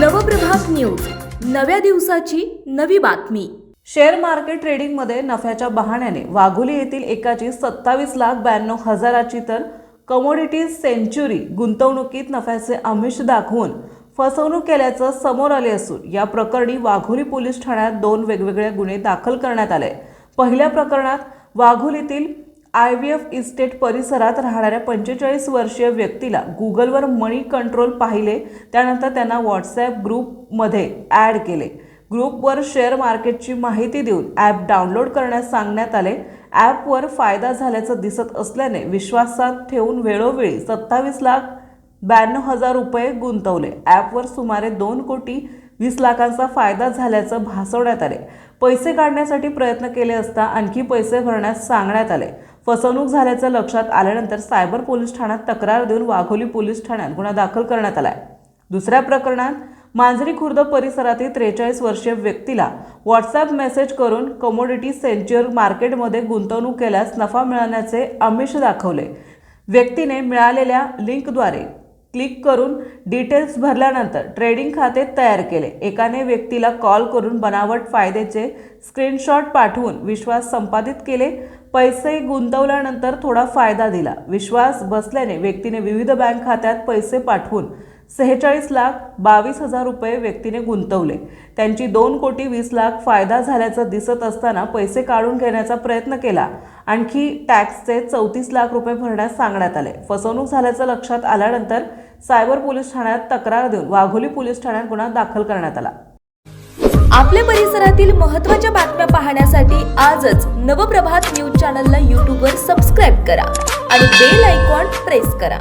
Nav Prabhat news. नव्या दिवसाची नवी बातमी. शेअर मार्केट ट्रेडिंगमध्ये नफ्याच्या बहाण्याने वाघोली येथील एकाची सत्तावीस लाख ब्याण्णव हजाराची तर कमोडिटीज सेंच्युरी गुंतवणुकीत नफ्याचे आमिष दाखवून फसवणूक केल्याचं समोर आले असून या प्रकरणी वाघोली पोलीस ठाण्यात दोन वेगवेगळे गुन्हे दाखल करण्यात आले. पहिल्या प्रकरणात वाघोलीतील आय व्ही एफ इस्टेट परिसरात राहणाऱ्या पंचेचाळीस वर्षीय व्यक्तीला गुगलवर मनी कंट्रोल पाहिले. त्यानंतर त्यांना व्हॉट्सॲप ग्रुपमध्ये ॲड केले. ग्रुपवर शेअर मार्केटची माहिती देऊन ॲप डाउनलोड करण्यास सांगण्यात आले. ॲपवर फायदा झाल्याचं दिसत असल्याने विश्वासात ठेवून वेळोवेळी सत्तावीस लाख ब्याण्णव हजार रुपये गुंतवले. ॲपवर सुमारे दोन कोटी वीस लाखांचा फायदा झाल्याचं भासवण्यात आले. पैसे काढण्यासाठी प्रयत्न केले असता आणखी पैसे भरण्यास सांगण्यात आले. फसवणूक झाल्याचं लक्षात आल्यानंतर सायबर पोलीस ठाण्यात तक्रार देऊन वाघोली पोलीस ठाण्यात गुन्हा दाखल करण्यात आलाय. दुसऱ्या प्रकरणात मांजरी खुर्द परिसरातील त्रेचाळीस वर्षीय व्यक्तीला व्हॉट्सअप मेसेज करून कमोडिटी सेंच्युअर मार्केटमध्ये गुंतवणूक केल्यास नफा मिळवण्याचे आमिष दाखवले. व्यक्तीने मिळालेल्या लिंकद्वारे क्लिक करून डिटेल्स भरल्यानंतर ट्रेडिंग खाते तयार केले. एकाने व्यक्तीला कॉल करून बनावट फायद्याचे स्क्रीनशॉट पाठवून विश्वास संपादित केले. पैसे गुंतवल्यानंतर थोडा फायदा दिला. विश्वास बसल्याने व्यक्तीने विविध बँक खात्यात पैसे पाठवून सेहेचाळीस लाख बावीस हजार रुपये व्यक्तीने गुंतवले. त्यांची दोन कोटी वीस लाख फायदा झाल्याचं दिसत असताना पैसे काढून घेण्याचा प्रयत्न केला. आणखी टॅक्सचे चौतीस लाख रुपये भरण्यास सांगण्यात आले. फसवणूक झाल्याचं लक्षात आल्यानंतर सायबर पोलीस ठाण्यात तक्रार देऊन वाघोली पोलीस ठाण्यात गुन्हा दाखल करण्यात आला. आपल्या परिसरातील महत्त्वाच्या बातम्या पाहण्यासाठी आजच नवप्रभात न्यूज चॅनलला यूट्यूबवर सबस्क्राईब करा आणि बेल आयकॉन प्रेस करा.